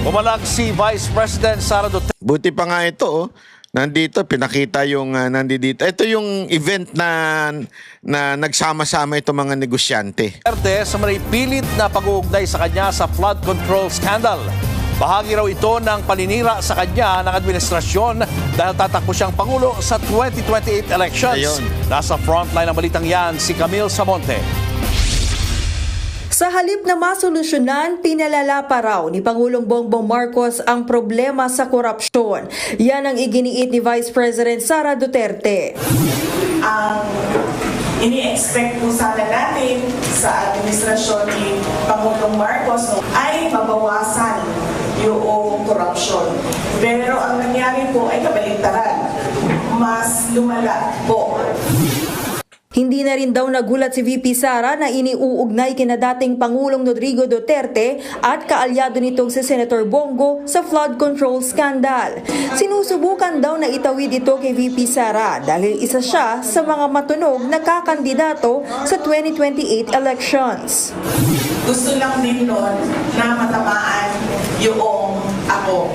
Bumalag si Vice President Sara Duterte Buti pa nga ito, oh. Nandito, pinakita yung uh, nandito. Ito yung event na, na nagsama-sama itong mga negosyante. sa may pilit na pag-uugnay sa kanya sa flood control scandal. Bahagi raw ito ng paninira sa kanya ng administrasyon dahil tatakbo siyang Pangulo sa 2028 elections. Ayun. Nasa frontline ng balitang yan si Camille Samonte. Sa halip na masolusyonan, pinalala pa raw ni Pangulong Bongbong Marcos ang problema sa korupsyon. Yan ang iginiit ni Vice President Sara Duterte. ang ini-expect po sana natin sa administrasyon ni Pangulong Marcos ay mabawasan yung korupsyon. Pero ang nangyari po ay kabaligtaran. Mas lumala po. Hindi na rin daw nagulat si VP Sara na iniuugnay kina dating Pangulong Rodrigo Duterte at kaalyado nitong si Senator Bongo sa flood control scandal. Sinusubukan daw na itawid ito kay VP Sara dahil isa siya sa mga matunog na kakandidato sa 2028 elections. Gusto lang din nun na matamaan yung ako.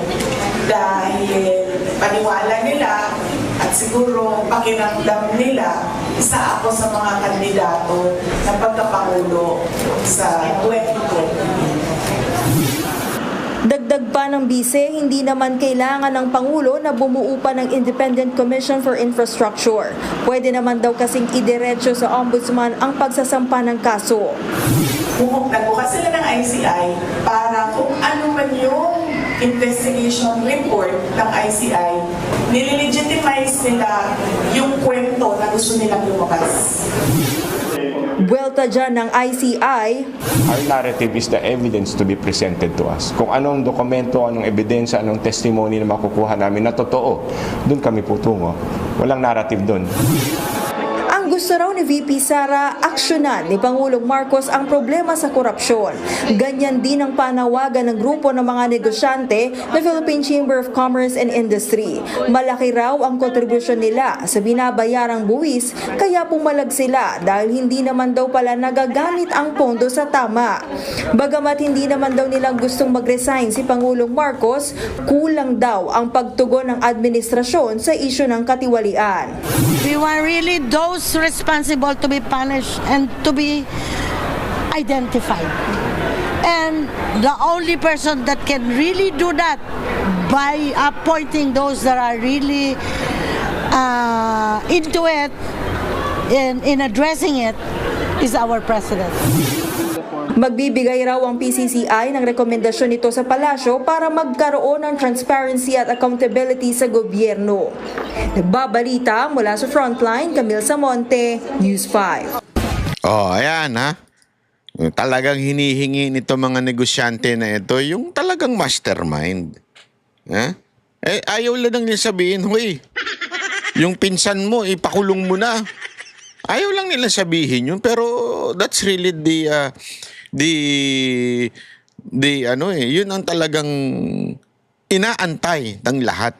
Dahil paniwala nila at siguro pakiramdam nila isa ako sa mga kandidato na pagkapangulo sa 2020. Dagdag pa ng bise, hindi naman kailangan ng Pangulo na bumuo pa ng Independent Commission for Infrastructure. Pwede naman daw kasing idiretso sa Ombudsman ang pagsasampa ng kaso. Bumuk nagbukas sila ng ICI para kung ano man yung investigation report ng ICI, nililegitimize nila yung kwento na gusto nilang lumabas. Buwelta dyan ng ICI, Our narrative is the evidence to be presented to us. Kung anong dokumento, anong ebidensya, anong testimony na makukuha namin na totoo, doon kami putungo. Walang narrative doon. ang gusto raw ni VP Sara, aksyonan ni Pangulong Marcos ang problema sa korupsyon. Ganyan din ang panawagan ng grupo ng mga negosyante na Philippine Chamber of Commerce and Industry. Malaki raw ang kontribusyon nila sa binabayarang buwis kaya pumalag sila dahil hindi naman daw pala nagagamit ang pondo sa tama. Bagamat hindi naman daw nilang gustong mag-resign si Pangulong Marcos, kulang daw ang pagtugon ng administrasyon sa isyu ng katiwalian. We want really those responsible to be punished and to be identified. And the only person that can really do that by appointing those that are really uh, into it, in, in addressing it, is our president. Magbibigay raw ang PCCI ng rekomendasyon nito sa palasyo para magkaroon ng transparency at accountability sa gobyerno. Nagbabalita mula sa Frontline, Camille Samonte, News 5. Oh, ayan ha. Talagang hinihingi nito mga negosyante na ito, yung talagang mastermind. Ha? Eh, ayaw lang nila sabihin, huy, yung pinsan mo, ipakulong mo na. Ayaw lang nila sabihin yun, pero that's really the, uh, the, the, ano eh, yun ang talagang inaantay ng lahat.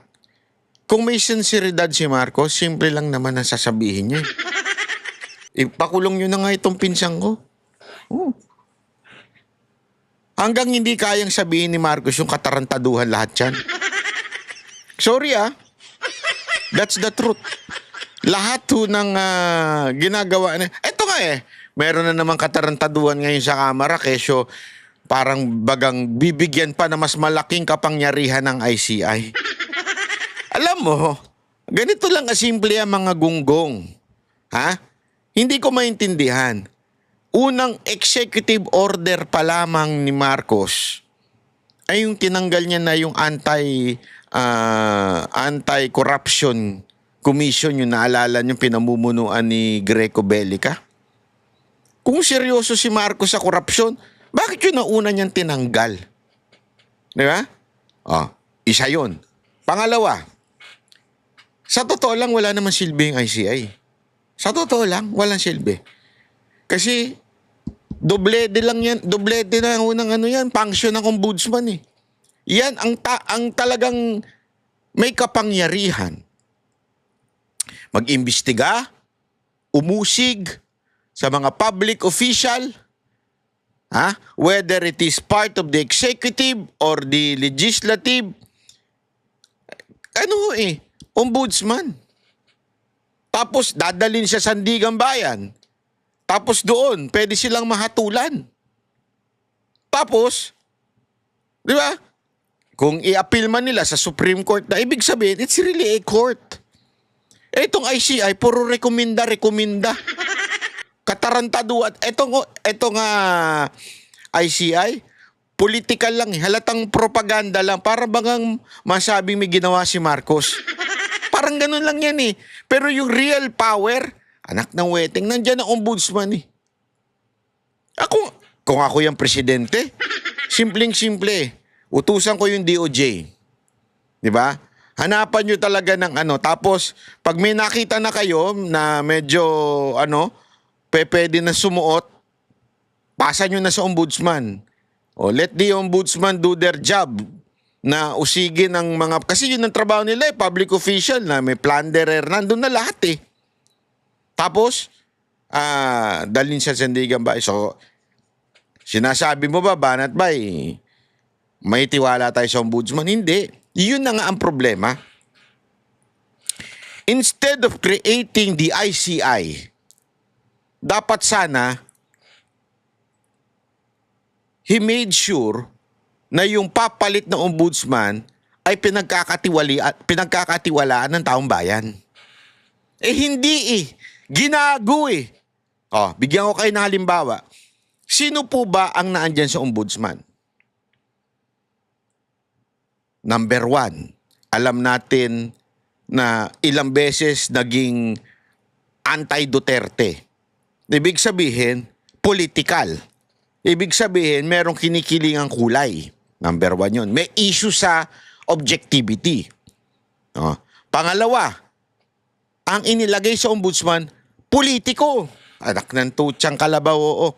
Kung may sinseridad si Marcos, simple lang naman ang sasabihin niya. Eh. Ipakulong nyo na nga itong pinsang ko. Oo. Hanggang hindi kayang sabihin ni Marcos yung katarantaduhan lahat yan. Sorry ah. That's the truth. Lahat ho ng ah, ginagawa na. Eto nga eh. Meron na naman katarantaduhan ngayon sa kamara kesyo parang bagang bibigyan pa na mas malaking kapangyarihan ng ICI. Alam mo, ganito lang kasimple ang mga gunggong. Ha? Hindi ko maintindihan. Unang executive order pa lamang ni Marcos ay yung tinanggal niya na yung anti ah, anti-corruption commission yung naalala niyo pinamumunuan ni Greco Bellica. Kung seryoso si Marcos sa korupsyon, bakit yun ang una niyang tinanggal? Di ba? Oh, isa yun. Pangalawa, sa totoo lang, wala naman silbi yung ICI. Sa totoo lang, walang silbi. Kasi, doblede lang yan, doblede na ang unang ano yan, function ng ombudsman eh. Yan ang, ta- ang talagang may kapangyarihan. Mag-imbestiga, umusig sa mga public official, Ha? Whether it is part of the executive or the legislative, ano eh, ombudsman. Tapos dadalin siya sa Sandigan Bayan. Tapos doon, pwede silang mahatulan. Tapos, di ba? Kung i-appeal man nila sa Supreme Court na, ibig sabihin, it's really a court. Eh, itong ICI, puro rekomenda, rekomenda. Katarantado at etong, etong ah, ICI, political lang, eh. halatang propaganda lang, para bagang masabing may ginawa si Marcos. Parang ganun lang yan eh. Pero yung real power, anak ng wedding, nandyan ang ombudsman eh. Ako, kung ako yung presidente, simpleng-simple eh. Utusan ko yung DOJ. Di ba? Hanapan nyo talaga ng ano. Tapos, pag may nakita na kayo na medyo, ano, pwede na sumuot, pasa nyo na sa ombudsman. O, let the ombudsman do their job na usigin ang mga... Kasi yun ang trabaho nila eh, public official na may plunderer. Nandun na lahat eh. Tapos, ah, dalhin sa Sandigan Bay. So, sinasabi mo ba, Banat Bay, may tiwala tayo sa ombudsman? Hindi. Yun na nga ang problema. Instead of creating the ICI, dapat sana he made sure na yung papalit na ombudsman ay pinagkakatiwali at pinagkakatiwalaan ng taong bayan. Eh hindi eh. Ginago eh. Oh, bigyan ko kayo ng halimbawa. Sino po ba ang naandyan sa ombudsman? Number one, alam natin na ilang beses naging anti-Duterte. Ibig sabihin, political. Ibig sabihin, merong kinikiling ang kulay. Number one yun. May issue sa objectivity. Oh. Pangalawa, ang inilagay sa ombudsman, politiko. Anak ng tutsang kalabaw, oo.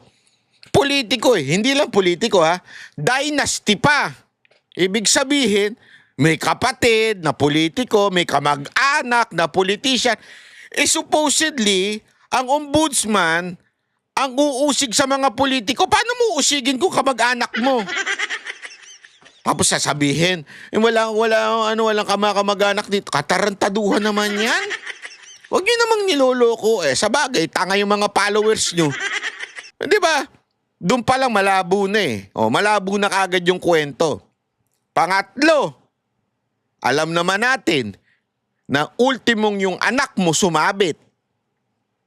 Politiko eh. Hindi lang politiko ha. Dynasty pa. Ibig sabihin, may kapatid na politiko, may kamag-anak na politician. Eh supposedly, ang ombudsman, ang uusig sa mga politiko, paano mo usigin kung kamag-anak mo? Tapos sasabihin, eh, wala, wala, ano, walang kamakamag-anak dito. Katarantaduhan naman yan. Huwag niyo namang niloloko. Eh, sa bagay, tanga yung mga followers nyo. Di ba? Doon pa lang malabo na eh. O, malabo na kagad yung kwento. Pangatlo, alam naman natin na ultimong yung anak mo sumabit.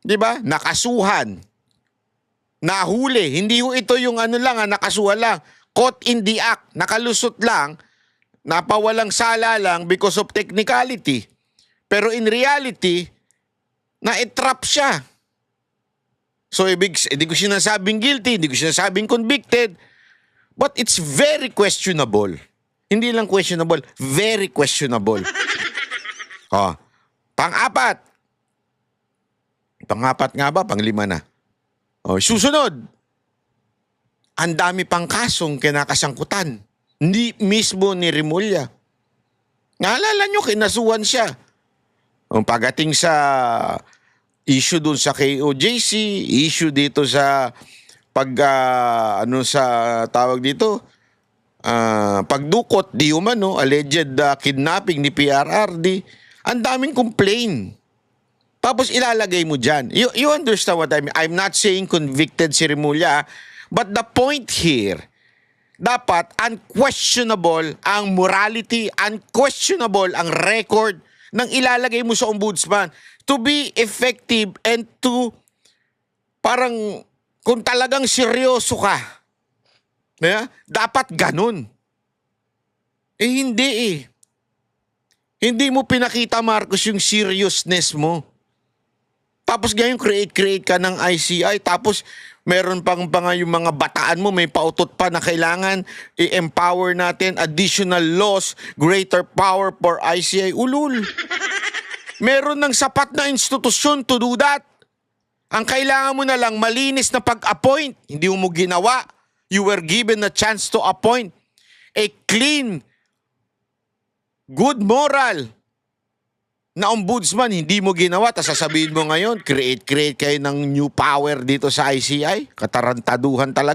Di ba? Nakasuhan. Nahuli. Hindi ito yung ano lang, ah, nakasuhan lang. Caught in the act. Nakalusot lang. Napawalang sala lang because of technicality. Pero in reality, na-trap siya. So, ibig, hindi ko sinasabing guilty, hindi ko sinasabing convicted, but it's very questionable. Hindi lang questionable, very questionable. oh. Pang-apat. Pang-apat nga ba? Pang-lima na. Oh, susunod. Ang dami pang kasong kinakasangkutan. Hindi mismo ni Rimulya. Naalala nyo, kinasuhan siya. Ang pagating sa issue dun sa KOJC, issue dito sa pag ah, ano sa tawag dito, ah, pagdukot di umano, alleged ah, kidnapping ni PRRD, ang daming complain. Tapos ilalagay mo dyan. You, you understand what I mean? I'm not saying convicted si Rimulya, but the point here, dapat unquestionable ang morality, unquestionable ang record ng ilalagay mo sa ombudsman to be effective and to parang kung talagang seryoso ka. Yeah? Dapat ganun. Eh hindi eh. Hindi mo pinakita Marcos yung seriousness mo. Tapos ngayon create-create ka ng ICI tapos meron pang pa nga yung mga bataan mo may pautot pa na kailangan i-empower natin additional laws, greater power for ICI. Ulul. Meron ng sapat na institusyon to do that. Ang kailangan mo na lang malinis na pag-appoint. Hindi mo ginawa. You were given a chance to appoint a clean, good moral na ombudsman, hindi mo ginawa, tapos sasabihin mo ngayon, create-create kayo ng new power dito sa ICI. Katarantaduhan talaga.